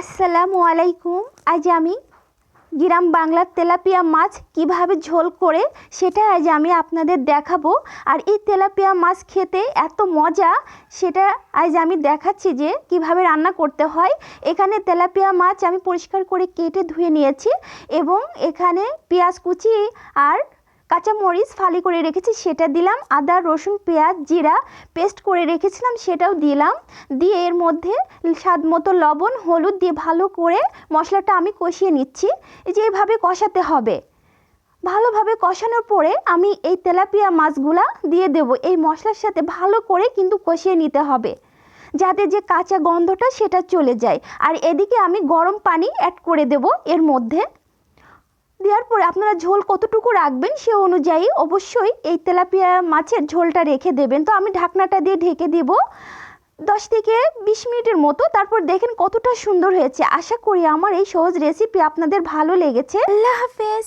আসসালামু আলাইকুম। আজ আমি গ্রাম বাংলার তেলাপিয়া মাছ কীভাবে ঝোল করে সেটা আজ আমি আপনাদের দেখাবো। আর এই তেলাপিয়া মাছ খেতে এত মজা, সেটা আজ আমি দেখাচ্ছি যে কীভাবে রান্না করতে হয়। এখানে তেলাপিয়া মাছ আমি পরিষ্কার করে কেটে ধুয়ে নিয়েছি এবং এখানে পেঁয়াজ কুচি আর কাঁচা মরিচ ফালি করে রেখেছি, সেটা দিলাম। আদা, রসুন, পেঁয়াজ, জিরা পেস্ট করে রেখেছিলাম, সেটাও দিলাম। দিয়ে এর মধ্যে স্বাদ মতো লবণ, হলুদ দিয়ে ভালো করে মশলাটা আমি কষিয়ে নিচ্ছি। যে এভাবে কষাতে হবে। ভালোভাবে কষানোর পরে আমি এই তেলাপিয়া মাছগুলা দিয়ে দেব। এই মশলার সাথে ভালো করে কিন্তু কষিয়ে নিতে হবে। যাতে যে কাঁচা গন্ধটা সেটা চলে যায়। আর এদিকে আমি গরম পানি অ্যাড করে দেব এর মধ্যে। দেওয়ার পরে আপনারা ঝোল কতটুকু রাখবেন সে অনুযায়ী অবশ্যই এই তেলাপিয়া মাছের ঝোলটা রেখে দেবেন। তো আমি ঢাকনাটা দিয়ে ঢেকে দেব দশ থেকে বিশ মিনিটের মতো। তারপর দেখেন কতটা সুন্দর হয়েছে। আশা করি আমার এই সহজ রেসিপি আপনাদের ভালো লেগেছে। আল্লাহ হাফেজ।